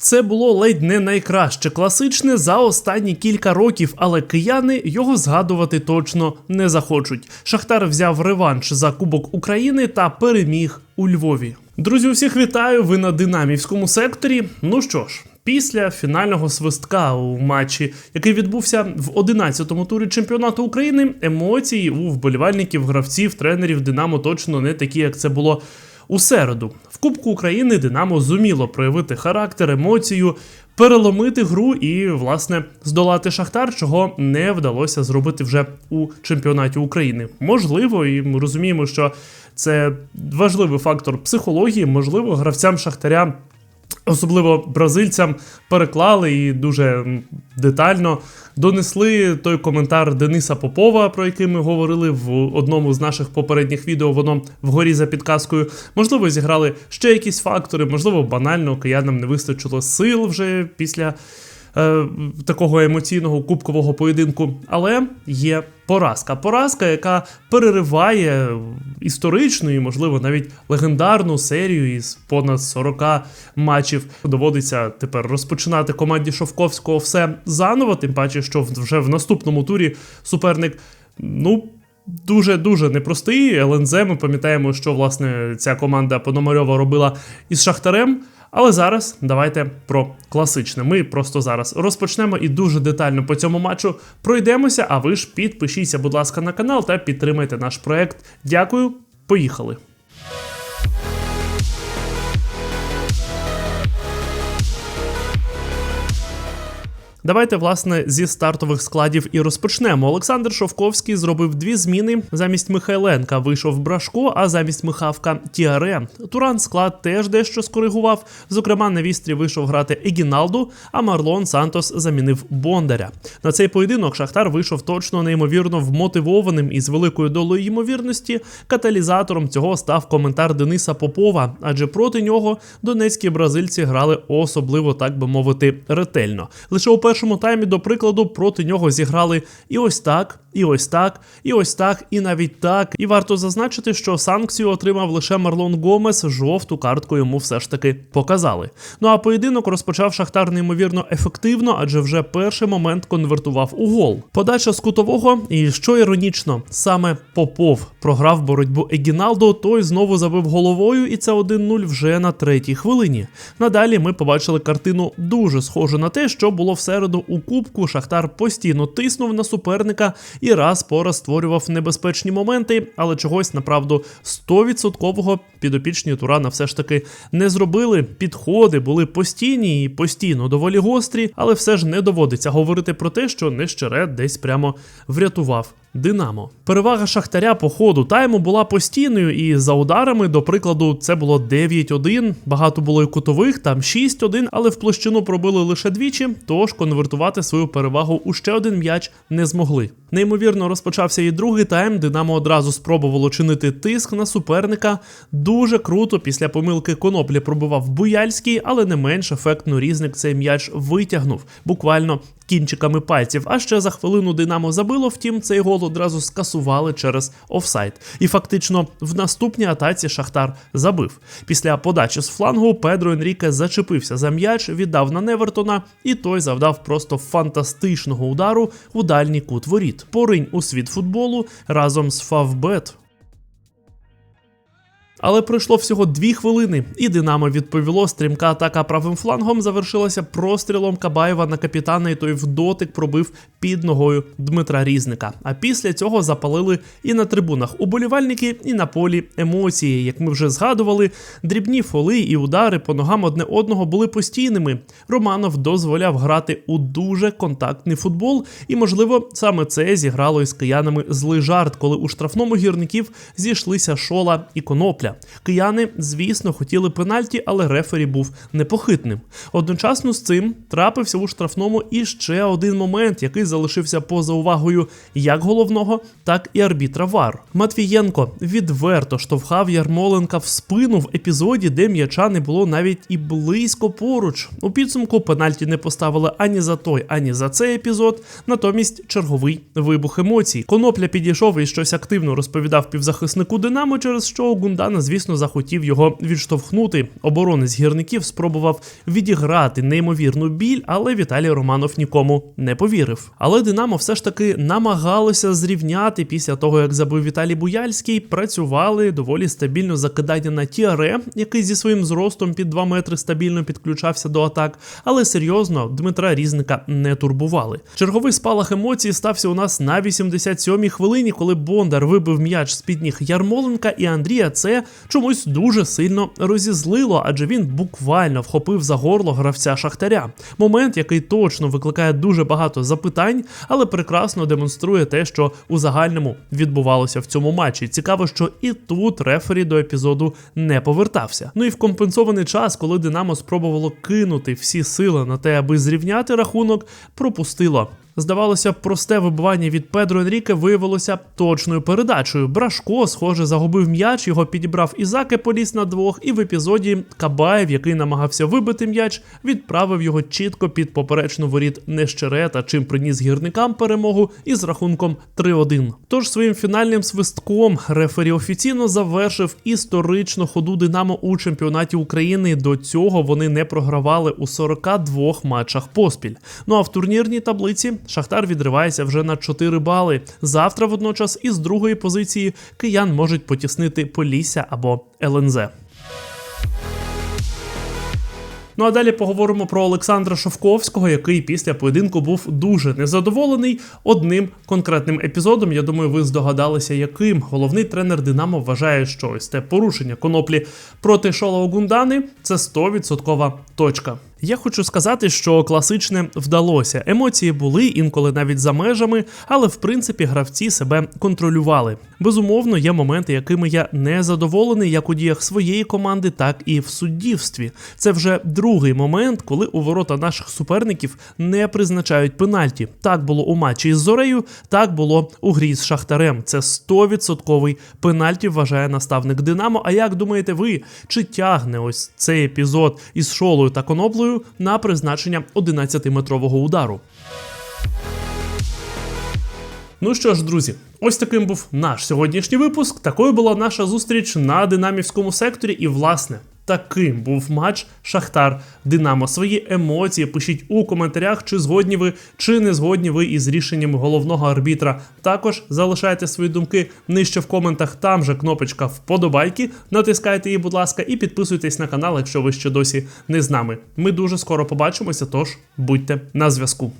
Це було ледь не найкраще класичне за останні кілька років, але кияни його згадувати точно не захочуть. Шахтар взяв реванш за Кубок України та переміг у Львові. Друзі, усіх вітаю! Ви на динамівському секторі. Ну що ж. Після фінального свистка у матчі, який відбувся в 11-му турі чемпіонату України, емоції у вболівальників, гравців, тренерів Динамо точно не такі, як це було у середу. В Кубку України Динамо зуміло проявити характер, емоцію, переломити гру і, власне, здолати Шахтар, чого не вдалося зробити вже у чемпіонаті України. Можливо, і ми розуміємо, що це важливий фактор психології, можливо, гравцям Шахтаря. Особливо бразильцям переклали і дуже детально донесли той коментар Дениса Попова, про який ми говорили в одному з наших попередніх відео. Воно вгорі за підказкою. Можливо, зіграли ще якісь фактори, можливо, банально киянам не вистачило сил вже після е, такого емоційного кубкового поєдинку. Але є поразка. Поразка, яка перериває історичну і, можливо, навіть легендарну серію із понад 40 матчів. Доводиться тепер розпочинати команді Шовковського все заново, тим паче, що вже в наступному турі суперник, ну. Дуже дуже непростий. ЛНЗ. Ми пам'ятаємо, що власне ця команда Пономарьова робила із Шахтарем. Але зараз давайте про класичне. Ми просто зараз розпочнемо і дуже детально по цьому матчу пройдемося. А ви ж підпишіться, будь ласка, на канал та підтримайте наш проект. Дякую, поїхали. Давайте, власне, зі стартових складів і розпочнемо. Олександр Шовковський зробив дві зміни. Замість Михайленка вийшов Брашко, а замість Михавка Тіаре. Туран склад теж дещо скоригував. Зокрема, на вістрі вийшов грати Егіналду, а Марлон Сантос замінив Бондаря. На цей поєдинок Шахтар вийшов точно неймовірно вмотивованим і з великою долею ймовірності. Каталізатором цього став коментар Дениса Попова, адже проти нього донецькі бразильці грали особливо, так би мовити, ретельно. Лише у першому таймі, до прикладу, проти нього зіграли. І ось так, і ось так, і ось так, і навіть так. І варто зазначити, що санкцію отримав лише Марлон Гомес. Жовту картку йому все ж таки показали. Ну а поєдинок розпочав Шахтар неймовірно ефективно, адже вже перший момент конвертував у гол. Подача з кутового, і що іронічно, саме Попов програв боротьбу Егіналдо, той знову забив головою, і це 1-0 вже на третій хвилині. Надалі ми побачили картину дуже схожу на те, що було в середу у Кубку. Шахтар постійно тиснув на суперника і раз по раз створював небезпечні моменти, але чогось направду 100% підопічні Турана все ж таки не зробили. Підходи були постійні і постійно доволі гострі, але все ж не доводиться говорити про те, що Нещерет десь прямо врятував. Динамо. Перевага Шахтаря по ходу тайму була постійною, і за ударами, до прикладу, це було 9-1, багато було і кутових, там 6-1, але в площину пробили лише двічі, тож конвертувати свою перевагу у ще один м'яч не змогли. Неймовірно розпочався і другий тайм. Динамо одразу спробувало чинити тиск на суперника. Дуже круто після помилки коноплі пробував Буяльський, але не менш ефектно різник цей м'яч витягнув, буквально кінчиками пальців. А ще за хвилину Динамо забило, втім, цей гол одразу скасували через офсайт. І фактично в наступній атаці Шахтар забив. Після подачі з флангу Педро Енріке зачепився за м'яч, віддав на Невертона, і той завдав просто фантастичного удару у дальній кут воріт. Поринь у світ футболу разом з Фавбет. Але пройшло всього дві хвилини, і Динамо відповіло. Стрімка атака правим флангом завершилася прострілом Кабаєва на капітана, і той в дотик пробив під ногою Дмитра Різника. А після цього запалили і на трибунах уболівальники, і на полі емоції. Як ми вже згадували, дрібні фоли і удари по ногам одне одного були постійними. Романов дозволяв грати у дуже контактний футбол, і, можливо, саме це зіграло із киянами злий жарт, коли у штрафному гірників зійшлися шола і конопля. Кияни, звісно, хотіли пенальті, але рефері був непохитним. Одночасно з цим трапився у штрафному і ще один момент, який залишився поза увагою як головного, так і арбітра Вар. Матвієнко відверто штовхав Ярмоленка в спину в епізоді, де м'яча не було навіть і близько поруч. У підсумку пенальті не поставили ані за той, ані за цей епізод. Натомість черговий вибух емоцій. Конопля підійшов і щось активно розповідав півзахиснику Динамо, через що Гундана Звісно, захотів його відштовхнути. Оборонець гірників спробував відіграти неймовірну біль, але Віталій Романов нікому не повірив. Але Динамо все ж таки намагалося зрівняти після того, як забив Віталій Буяльський. Працювали доволі стабільно закидання на Тіаре, який зі своїм зростом під 2 метри стабільно підключався до атак. Але серйозно Дмитра Різника не турбували. Черговий спалах емоцій стався у нас на 87-й хвилині, коли Бондар вибив м'яч з під ніг Ярмоленка і Андрія. Це чомусь дуже сильно розізлило, адже він буквально вхопив за горло гравця Шахтаря. Момент, який точно викликає дуже багато запитань, але прекрасно демонструє те, що у загальному відбувалося в цьому матчі. Цікаво, що і тут рефері до епізоду не повертався. Ну і в компенсований час, коли Динамо спробувало кинути всі сили на те, аби зрівняти рахунок, пропустило. Здавалося, просте вибивання від Педро Енріке виявилося точною передачею. Брашко, схоже, загубив м'яч, його підібрав Ізаке поліс на двох, і в епізоді Кабаєв, який намагався вибити м'яч, відправив його чітко під поперечну воріт Нещерета, чим приніс гірникам перемогу із рахунком 3-1. Тож своїм фінальним свистком рефері офіційно завершив історичну ходу Динамо у чемпіонаті України. До цього вони не програвали у 42 матчах поспіль. Ну а в турнірній таблиці Шахтар відривається вже на 4 бали. Завтра водночас із другої позиції киян можуть потіснити Полісся або ЛНЗ. Ну а далі поговоримо про Олександра Шовковського, який після поєдинку був дуже незадоволений одним конкретним епізодом. Я думаю, ви здогадалися, яким головний тренер Динамо вважає, що ось те порушення коноплі проти Шола Огундани це 100% точка. Я хочу сказати, що класичне вдалося. Емоції були інколи навіть за межами, але в принципі гравці себе контролювали. Безумовно, є моменти, якими я не задоволений як у діях своєї команди, так і в суддівстві. Це вже другий момент, коли у ворота наших суперників не призначають пенальті. Так було у матчі із Зорею, так було у грі з Шахтарем. Це 100% пенальті, вважає наставник Динамо. А як думаєте ви, чи тягне ось цей епізод із шолою та коноплею? На призначення 11-метрового удару. Ну що ж, друзі, ось таким був наш сьогоднішній випуск. Такою була наша зустріч на динамівському секторі. І, власне, таким був матч Шахтар Динамо. Свої емоції пишіть у коментарях, чи згодні ви, чи не згодні ви із рішеннями головного арбітра. Також залишайте свої думки нижче в коментах. Там же кнопочка вподобайки. Натискайте її, будь ласка, і підписуйтесь на канал, якщо ви ще досі не з нами. Ми дуже скоро побачимося, тож будьте на зв'язку.